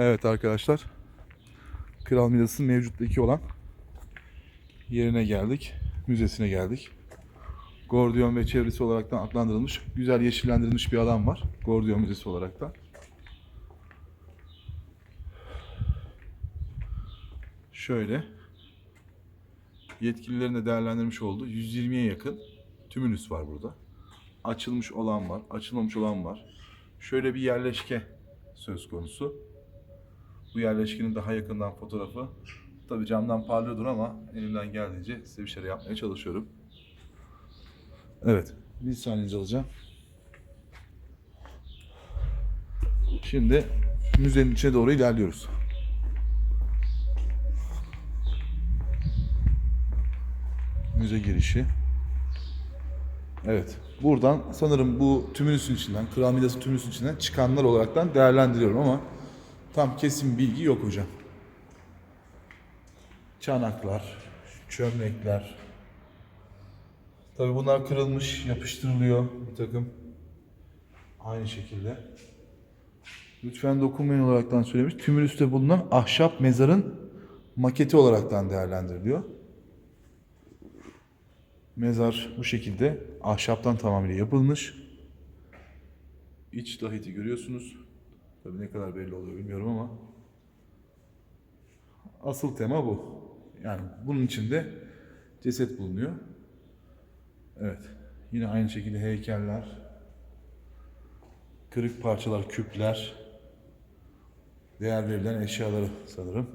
Evet arkadaşlar. Kral Midas'ın mevcuttaki olan yerine geldik. Müzesine geldik. Gordiyon ve çevresi olaraktan adlandırılmış, güzel yeşillendirilmiş bir alan var. Gordiyon Müzesi olaraktan. Şöyle. Yetkililerin de değerlendirmiş olduğu 120'ye yakın tümülüs var burada. Açılmış olan var, açılmamış olan var. Şöyle bir yerleşke söz konusu. Bu yerleşkenin daha yakından fotoğrafı. Tabi camdan parlıyordur ama elimden geldiğince size bir şeyler yapmaya çalışıyorum. Evet, bir saniye alacağım. Şimdi müzenin içine doğru ilerliyoruz. Müze girişi. Evet. Buradan sanırım bu tümülüsün içinden, Kral Midas'ın tümülüsün içinden çıkanlar olaraktan değerlendiriyorum ama tam kesin bilgi yok hocam. Çanaklar, çömlekler. Tabii bunlar kırılmış, yapıştırılıyor bir takım. Aynı şekilde. Lütfen dokunmayın olaraktan söylemiş. Tümülüste bulunan ahşap mezarın maketi olaraktan değerlendiriliyor. Mezar bu şekilde ahşaptan tamamıyla yapılmış. İç lahiti görüyorsunuz. Tabii ne kadar belli oluyor bilmiyorum ama asıl tema bu. Yani bunun içinde ceset bulunuyor. Evet. Yine aynı şekilde heykeller, kırık parçalar, küpler, değer verilen eşyaları sanırım.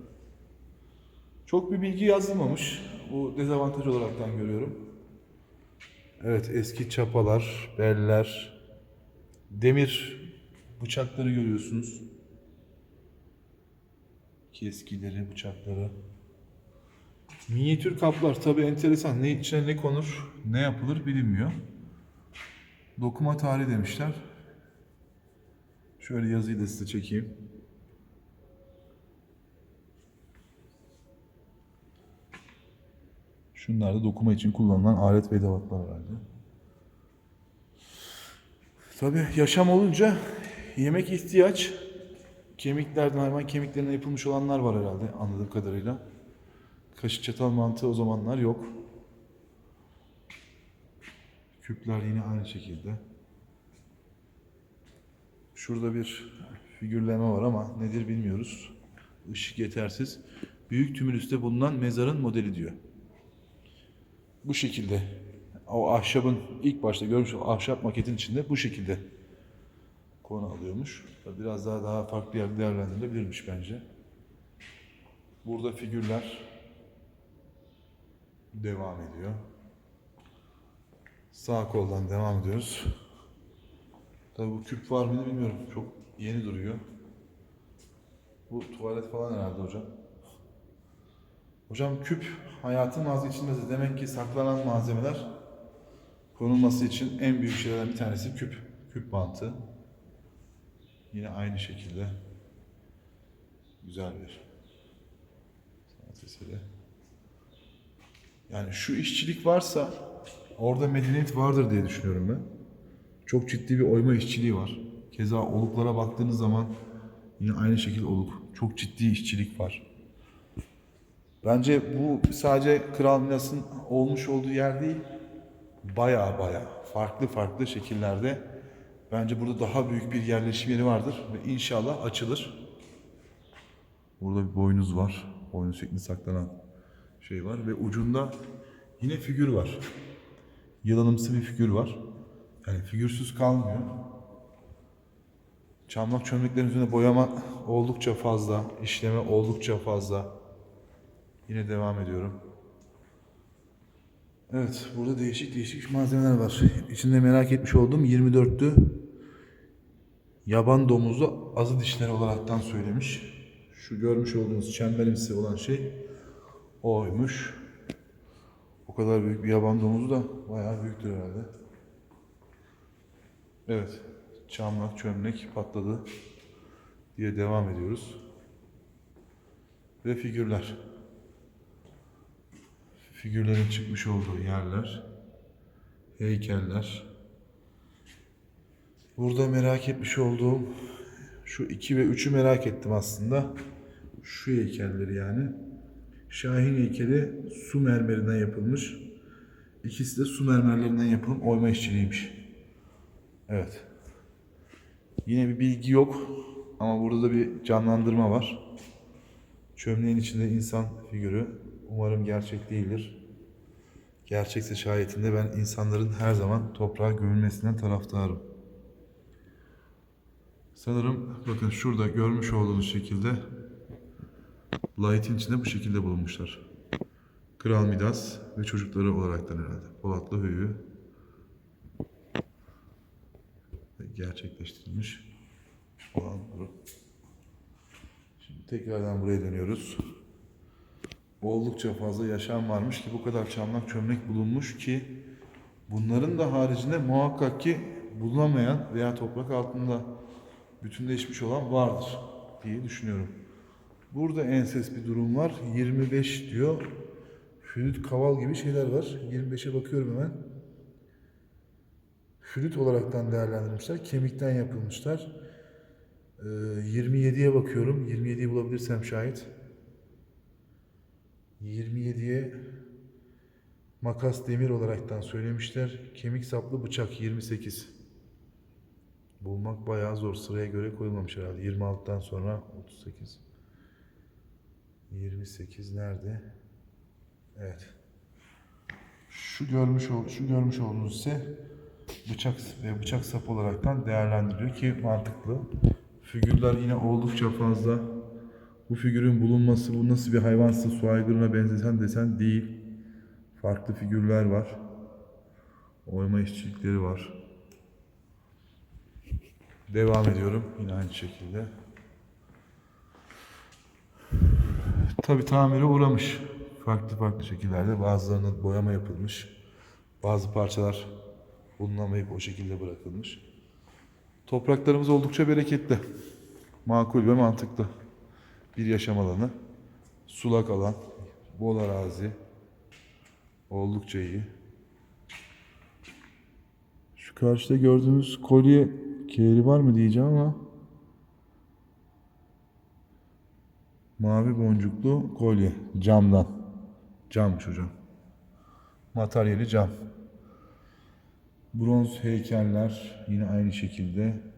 Çok bir bilgi yazılmamış. Bu dezavantaj olaraktan görüyorum. Evet, eski çapalar, beller, demir bıçakları görüyorsunuz. Keskileri, bıçakları. Minyatür kaplar tabi enteresan. Ne içine ne konur, ne yapılır bilinmiyor. Dokuma tarihi demişler. Şöyle yazıyı da size çekeyim. Şunlar da dokuma için kullanılan alet ve edevatlar herhalde. Tabii yaşam olunca yemek ihtiyaç. Kemiklerden, hayvan kemiklerinden yapılmış olanlar var herhalde anladığım kadarıyla. Kaşık çatal mantığı o zamanlar yok. Küpler yine aynı şekilde. Şurada bir figürleme var ama nedir bilmiyoruz. Işık yetersiz. Büyük tümülüste bulunan mezarın modeli diyor. Bu şekilde. O ahşabın ilk başta görmüş ahşap maketin içinde bu şekilde konu alıyormuş. Biraz daha daha farklı yerde değerlendirilebilirmiş bence. Burada figürler devam ediyor. Sağ koldan devam ediyoruz. Tabii bu küp var mıydı bilmiyorum. Çok yeni duruyor. Bu tuvalet falan herhalde hocam. Hocam küp hayatın vazgeçilmezi. Demek ki saklanan malzemeler konulması için en büyük şeylerden bir tanesi küp. Küp mantığı. Yine aynı şekilde güzel bir sanat eseri. Yani şu işçilik varsa orada medeniyet vardır diye düşünüyorum ben. Çok ciddi bir oyma işçiliği var. Keza oluklara baktığınız zaman yine aynı şekilde oluk. Çok ciddi işçilik var. Bence bu sadece Kral Midas'ın olmuş olduğu yer değil. Baya baya farklı farklı şekillerde bence burada daha büyük bir yerleşim yeri vardır ve inşallah açılır. Burada bir boynuz var. Boynuz şeklinde saklanan şey var ve ucunda yine figür var. Yılanımsı bir figür var. Yani figürsüz kalmıyor. Çamlak çömleklerin üzerinde boyama oldukça fazla, işleme oldukça fazla. Yine devam ediyorum. Evet, burada değişik değişik malzemeler var. İçinde merak etmiş olduğum 24'lü yaban domuzu azı dişleri olaraktan söylemiş. Şu görmüş olduğunuz çemberimsi olan şey oymuş. O kadar büyük bir yaban domuzu da bayağı büyüktür herhalde. Evet, çamlak çömlek patladı diye devam ediyoruz. Ve figürler figürlerin çıkmış olduğu yerler, heykeller. Burada merak etmiş olduğum Şu 2 ve 3'ü merak ettim aslında. Şu heykelleri yani. Şahin heykeli su mermerinden yapılmış. İkisi de su mermerlerinden yapılmış oyma işçiliğiymiş. Evet. Yine bir bilgi yok ama burada da bir canlandırma var. Çömleğin içinde insan figürü. Umarım gerçek değildir. Gerçekse şayetinde ben insanların her zaman toprağa gömülmesinden taraftarım. Sanırım bakın şurada görmüş olduğunuz şekilde Light'in içinde bu şekilde bulunmuşlar. Kral Midas ve çocukları olaraktan herhalde. Polatlı Höyü gerçekleştirilmiş olan. Şimdi tekrardan buraya dönüyoruz. Oldukça fazla yaşam varmış ki bu kadar çamlak çömlek bulunmuş ki bunların da haricinde muhakkak ki bulunamayan veya toprak altında bütünleşmiş olan vardır diye düşünüyorum. Burada enses bir durum var. 25 diyor. Flüt kaval gibi şeyler var. 25'e bakıyorum hemen. Flüt olaraktan değerlendirmişler. Kemikten yapılmışlar. Ee, 27'ye bakıyorum. 27'yi bulabilirsem şayet. 27'ye makas demir olaraktan söylemişler. Kemik saplı bıçak 28. Bulmak bayağı zor. Sıraya göre koyulmamış herhalde. 26'dan sonra 38. 28 nerede? Evet. Şu görmüş ol, şu görmüş olduğunuz ise bıçak ve bıçak sap olaraktan değerlendiriliyor ki mantıklı. Figürler yine oldukça fazla. Bu figürün bulunması, bu nasıl bir hayvansı, su aygırına benzeten desen değil. Farklı figürler var. Oyma işçilikleri var. Devam ediyorum yine aynı şekilde. Tabi tamire uğramış. Farklı farklı şekillerde bazılarına boyama yapılmış. Bazı parçalar bulunamayıp o şekilde bırakılmış. Topraklarımız oldukça bereketli. Makul ve mantıklı. Bir yaşam alanı. Sulak alan. Bol arazi. Oldukça iyi. Şu karşıda gördüğünüz kolye kehri var mı diyeceğim ama Mavi boncuklu kolye camdan. Cammış hocam. Materyali cam. Bronz heykeller yine aynı şekilde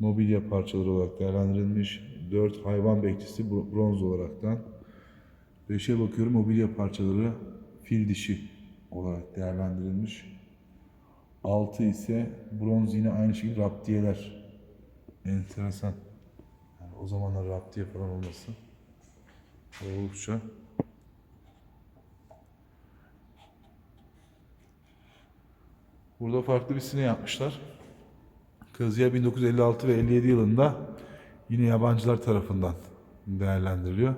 mobilya parçaları olarak değerlendirilmiş. 4 hayvan bekçisi bro- bronz olaraktan. 5'e bakıyorum mobilya parçaları fil dişi olarak değerlendirilmiş. 6 ise bronz yine aynı şekilde raptiyeler. Enteresan. Yani o zamanlar raptiye falan olması. Oldukça. Burada farklı bir sine yapmışlar. Kazıya 1956 ve 57 yılında yine yabancılar tarafından değerlendiriliyor.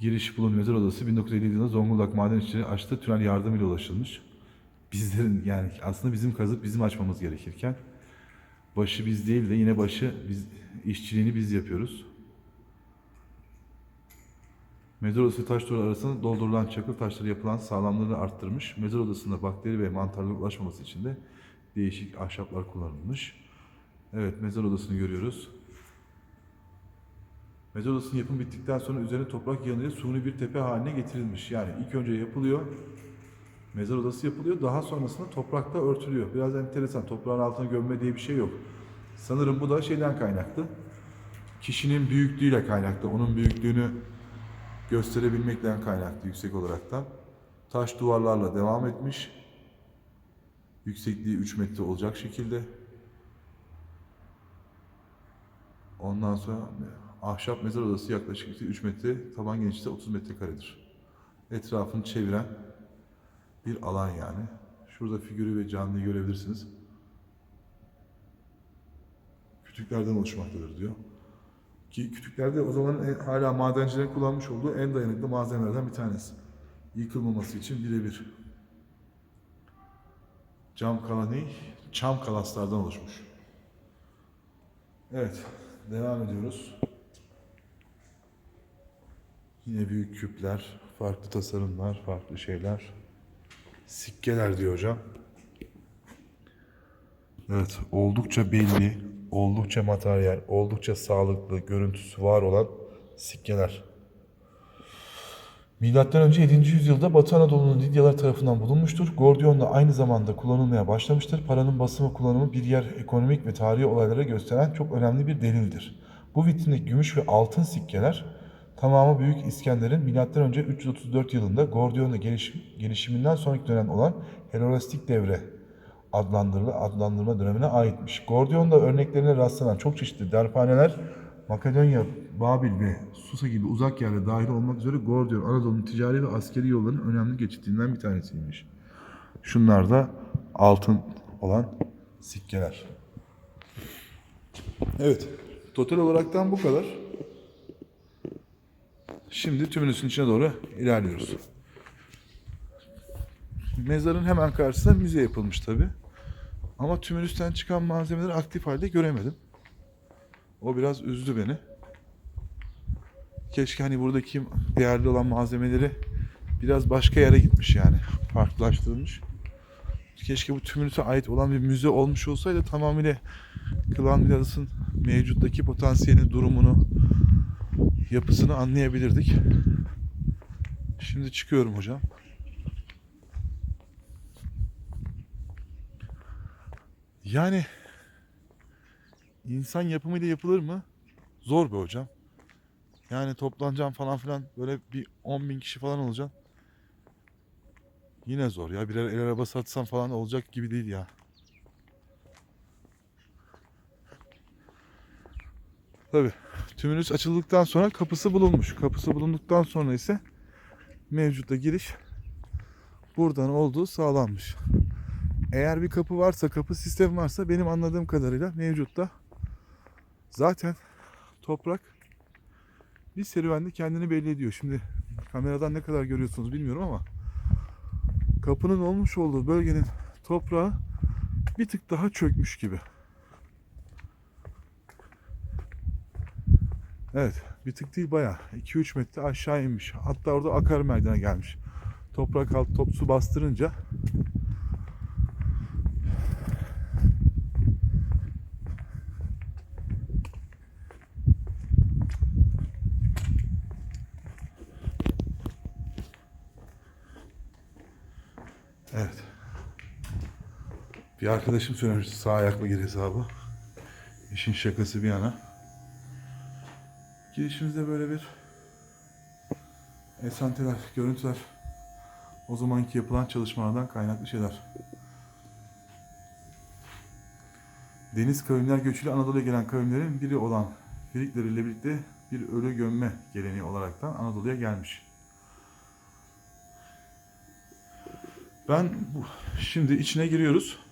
Giriş bulun mezar odası 1957 yılında Zonguldak Maden İşçileri açtığı tünel yardımıyla ulaşılmış. Bizlerin yani aslında bizim kazıp bizim açmamız gerekirken başı biz değil de yine başı biz işçiliğini biz yapıyoruz. Mezar odası taş duvar arasında doldurulan çakıl taşları yapılan sağlamlığını arttırmış. Mezar odasında bakteri ve mantarlara ulaşmaması için de değişik ahşaplar kullanılmış. Evet mezar odasını görüyoruz. Mezar odasının yapım bittikten sonra üzerine toprak yığınıyla suni bir tepe haline getirilmiş. Yani ilk önce yapılıyor, mezar odası yapılıyor, daha sonrasında toprakla örtülüyor. Biraz enteresan, toprağın altına gömme diye bir şey yok. Sanırım bu da şeyden kaynaklı. Kişinin büyüklüğüyle kaynaklı. Onun büyüklüğünü gösterebilmekten kaynaklı yüksek olaraktan. Taş duvarlarla devam etmiş. Yüksekliği 3 metre olacak şekilde. Ondan sonra ahşap mezar odası yaklaşık 3 metre, taban genişliği 30 metrekaredir. Etrafını çeviren bir alan yani. Şurada figürü ve canlıyı görebilirsiniz. Kütüklerden oluşmaktadır diyor. Ki kütüklerde o zaman hala madencilerin kullanmış olduğu en dayanıklı malzemelerden bir tanesi. Yıkılmaması için birebir. Cam kalanı, çam kalaslardan oluşmuş. Evet, devam ediyoruz. Yine büyük küpler, farklı tasarımlar, farklı şeyler. Sikkeler diyor hocam. Evet, oldukça belli. oldukça materyal, oldukça sağlıklı görüntüsü var olan sikkeler. Milattan önce 7. yüzyılda Batı Anadolu'nun Lidyalar tarafından bulunmuştur. Gordiyon da aynı zamanda kullanılmaya başlamıştır. Paranın basımı kullanımı bir yer ekonomik ve tarihi olaylara gösteren çok önemli bir delildir. Bu vitrindeki gümüş ve altın sikkeler tamamı Büyük İskender'in milattan önce 334 yılında Gordion'da gelişim, gelişiminden sonraki dönem olan Helenistik devre adlandırılı adlandırma dönemine aitmiş. Gordion'da örneklerine rastlanan çok çeşitli darphaneler Makedonya, Babil ve Susa gibi uzak yerlere dahil olmak üzere Gordion Anadolu'nun ticari ve askeri yollarının önemli geçitinden bir tanesiymiş. Şunlar da altın olan sikkeler. Evet, total olaraktan bu kadar. Şimdi tümünüsün içine doğru ilerliyoruz. Mezarın hemen karşısında müze yapılmış tabi. Ama tümülüsten çıkan malzemeleri aktif halde göremedim. O biraz üzdü beni. Keşke hani buradaki değerli olan malzemeleri biraz başka yere gitmiş yani. Farklılaştırılmış. Keşke bu tümülüse ait olan bir müze olmuş olsaydı tamamıyla Klan Villas'ın mevcuttaki potansiyelini, durumunu, yapısını anlayabilirdik. Şimdi çıkıyorum hocam. Yani insan yapımıyla yapılır mı? Zor be hocam. Yani toplanacağım falan filan böyle bir 10 bin kişi falan olacak. Yine zor ya. Birer el araba satsam falan olacak gibi değil ya. Tabi. Tümünüz açıldıktan sonra kapısı bulunmuş. Kapısı bulunduktan sonra ise mevcutta giriş buradan olduğu sağlanmış. Eğer bir kapı varsa, kapı sistemi varsa benim anladığım kadarıyla mevcutta zaten toprak bir serüvende kendini belli ediyor. Şimdi kameradan ne kadar görüyorsunuz bilmiyorum ama kapının olmuş olduğu bölgenin toprağı bir tık daha çökmüş gibi. Evet, bir tık değil bayağı 2-3 metre aşağı inmiş. Hatta orada akar merdivene gelmiş. Toprak alt top su bastırınca Bir arkadaşım söylemişti sağ ayakla gir hesabı. İşin şakası bir yana. Girişimizde böyle bir esanteler, görüntüler. O zamanki yapılan çalışmalardan kaynaklı şeyler. Deniz kavimler göçüyle Anadolu'ya gelen kavimlerin biri olan Frikler ile birlikte bir ölü gömme geleneği olaraktan Anadolu'ya gelmiş. Ben bu, şimdi içine giriyoruz.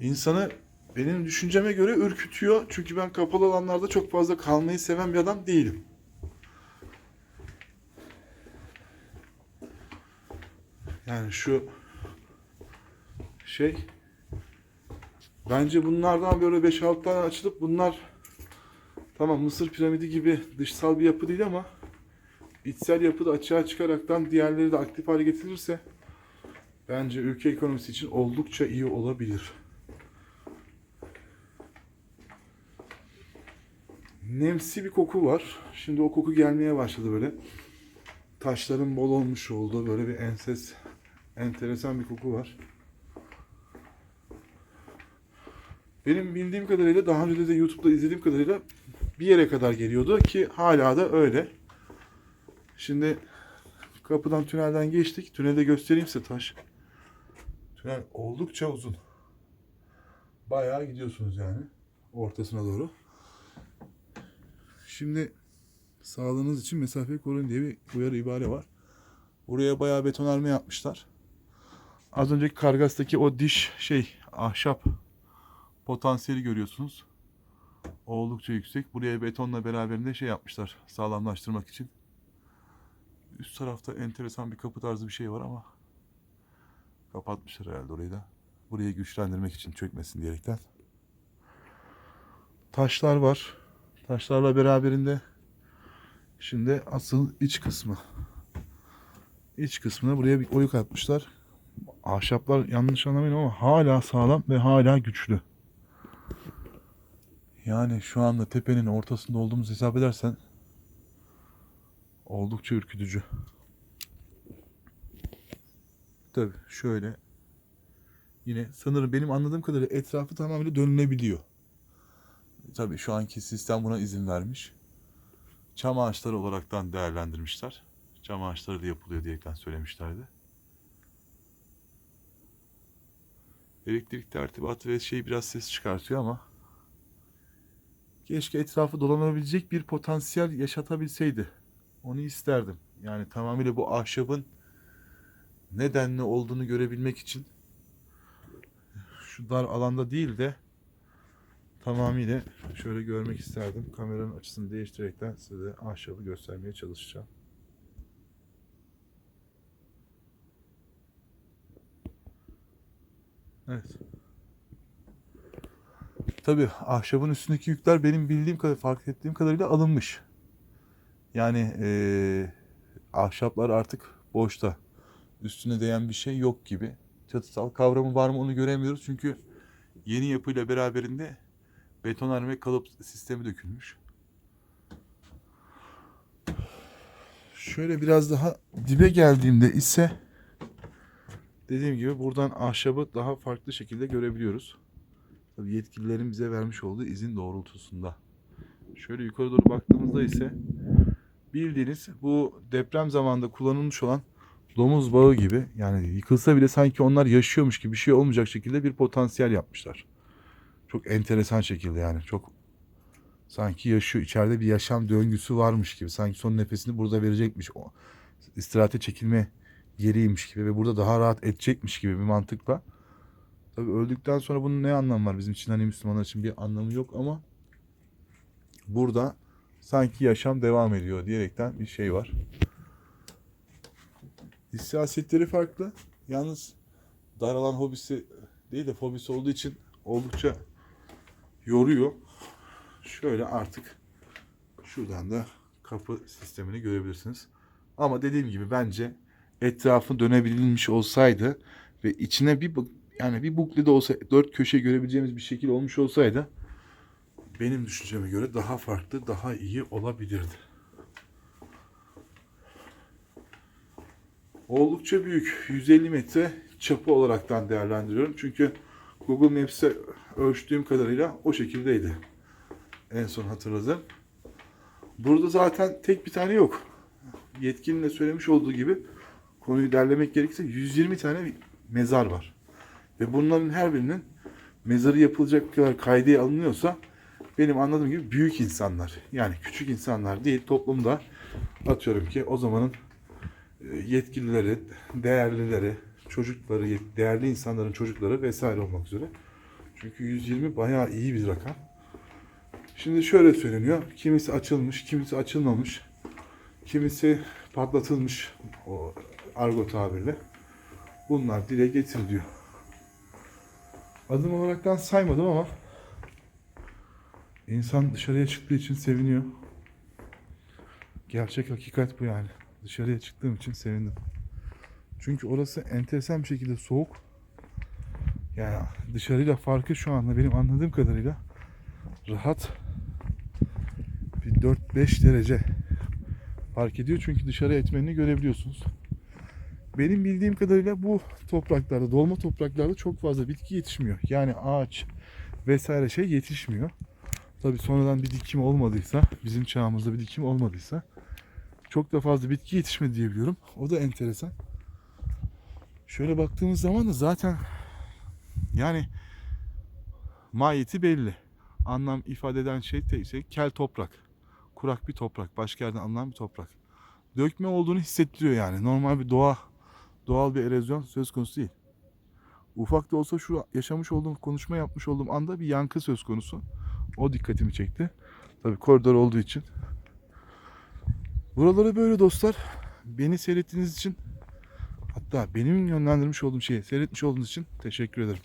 İnsanı benim düşünceme göre ürkütüyor. Çünkü ben kapalı alanlarda çok fazla kalmayı seven bir adam değilim. Yani şu şey bence bunlardan böyle 5-6 tane açılıp bunlar tamam Mısır piramidi gibi dışsal bir yapı değil ama içsel yapı da açığa çıkaraktan diğerleri de aktif hale getirirse bence ülke ekonomisi için oldukça iyi olabilir. Nemsi bir koku var. Şimdi o koku gelmeye başladı böyle. Taşların bol olmuş oldu. Böyle bir enses, enteresan bir koku var. Benim bildiğim kadarıyla daha önce de YouTube'da izlediğim kadarıyla bir yere kadar geliyordu ki hala da öyle. Şimdi kapıdan tünelden geçtik. Tünelde göstereyim size taş. Tünel oldukça uzun. Bayağı gidiyorsunuz yani ortasına doğru. Şimdi sağlığınız için mesafeyi koruyun diye bir uyarı ibare var. Buraya bayağı betonarme yapmışlar. Az önceki kargastaki o diş şey ahşap potansiyeli görüyorsunuz. Oldukça yüksek. Buraya betonla beraberinde şey yapmışlar sağlamlaştırmak için. Üst tarafta enteresan bir kapı tarzı bir şey var ama kapatmışlar herhalde orayı da. Burayı güçlendirmek için çökmesin diyerekten. Taşlar var. Taşlarla beraberinde şimdi asıl iç kısmı. İç kısmına buraya bir oyuk atmışlar. Ahşaplar yanlış anlamayın ama hala sağlam ve hala güçlü. Yani şu anda tepenin ortasında olduğumuzu hesap edersen oldukça ürkütücü. Tabii şöyle yine sanırım benim anladığım kadarıyla etrafı tamamıyla dönülebiliyor. Tabii şu anki sistem buna izin vermiş. Çam ağaçları olaraktan değerlendirmişler. Çam ağaçları da yapılıyor diyerekten söylemişlerdi. Elektrik tertibatı ve şey biraz ses çıkartıyor ama keşke etrafı dolanabilecek bir potansiyel yaşatabilseydi. Onu isterdim. Yani tamamıyla bu ahşabın nedenli olduğunu görebilmek için şu dar alanda değil de tamamıyla şöyle görmek isterdim. Kameranın açısını değiştirerekten size ahşabı göstermeye çalışacağım. Evet. Tabii ahşabın üstündeki yükler benim bildiğim kadar, fark ettiğim kadarıyla alınmış. Yani eee, ahşaplar artık boşta. Üstüne değen bir şey yok gibi. Çatısal kavramı var mı onu göremiyoruz. Çünkü yeni yapıyla beraberinde betonarme kalıp sistemi dökülmüş. Şöyle biraz daha dibe geldiğimde ise dediğim gibi buradan ahşabı daha farklı şekilde görebiliyoruz. Tabii yetkililerin bize vermiş olduğu izin doğrultusunda. Şöyle yukarı doğru baktığımızda ise bildiğiniz bu deprem zamanında kullanılmış olan domuz bağı gibi yani yıkılsa bile sanki onlar yaşıyormuş gibi bir şey olmayacak şekilde bir potansiyel yapmışlar. Çok enteresan şekilde yani çok sanki yaşıyor içeride bir yaşam döngüsü varmış gibi sanki son nefesini burada verecekmiş o istirahate çekilme yeriymiş gibi ve burada daha rahat edecekmiş gibi bir mantıkla. Tabii öldükten sonra bunun ne anlamı var bizim için hani Müslümanlar için bir anlamı yok ama burada sanki yaşam devam ediyor diyerekten bir şey var. Siyasetleri farklı. Yalnız daralan hobisi değil de fobisi olduğu için oldukça yoruyor. Şöyle artık şuradan da kapı sistemini görebilirsiniz. Ama dediğim gibi bence etrafı dönebilmiş olsaydı ve içine bir yani bir bukle de olsa dört köşe görebileceğimiz bir şekil olmuş olsaydı benim düşünceme göre daha farklı, daha iyi olabilirdi. Oldukça büyük. 150 metre çapı olaraktan değerlendiriyorum. Çünkü Google Maps'te ölçtüğüm kadarıyla o şekildeydi. En son hatırladığım. Burada zaten tek bir tane yok. Yetkilinin de söylemiş olduğu gibi konuyu derlemek gerekirse 120 tane mezar var. Ve bunların her birinin mezarı yapılacak kadar kaydı alınıyorsa benim anladığım gibi büyük insanlar. Yani küçük insanlar değil toplumda atıyorum ki o zamanın e, yetkilileri, değerlileri, çocukları, değerli insanların çocukları vesaire olmak üzere. Çünkü 120 bayağı iyi bir rakam. Şimdi şöyle söyleniyor. Kimisi açılmış, kimisi açılmamış. Kimisi patlatılmış o argo tabirle. Bunlar dile getiriliyor. Adım olaraktan saymadım ama insan dışarıya çıktığı için seviniyor. Gerçek hakikat bu yani. Dışarıya çıktığım için sevindim. Çünkü orası enteresan bir şekilde soğuk. Yani dışarıyla farkı şu anda benim anladığım kadarıyla rahat bir 4-5 derece fark ediyor. Çünkü dışarı etmenini görebiliyorsunuz. Benim bildiğim kadarıyla bu topraklarda, dolma topraklarda çok fazla bitki yetişmiyor. Yani ağaç vesaire şey yetişmiyor. Tabii sonradan bir dikim olmadıysa, bizim çağımızda bir dikim olmadıysa çok da fazla bitki yetişmedi diye biliyorum. O da enteresan. Şöyle baktığımız zaman da zaten yani mahiyeti belli. Anlam ifade eden şey tek şey kel toprak. Kurak bir toprak. Başka yerden alınan bir toprak. Dökme olduğunu hissettiriyor yani. Normal bir doğa, doğal bir erozyon söz konusu değil. Ufak da olsa şu yaşamış olduğum, konuşma yapmış olduğum anda bir yankı söz konusu. O dikkatimi çekti. Tabii koridor olduğu için. Buraları böyle dostlar. Beni seyrettiğiniz için hatta benim yönlendirmiş olduğum şeyi seyretmiş olduğunuz için teşekkür ederim.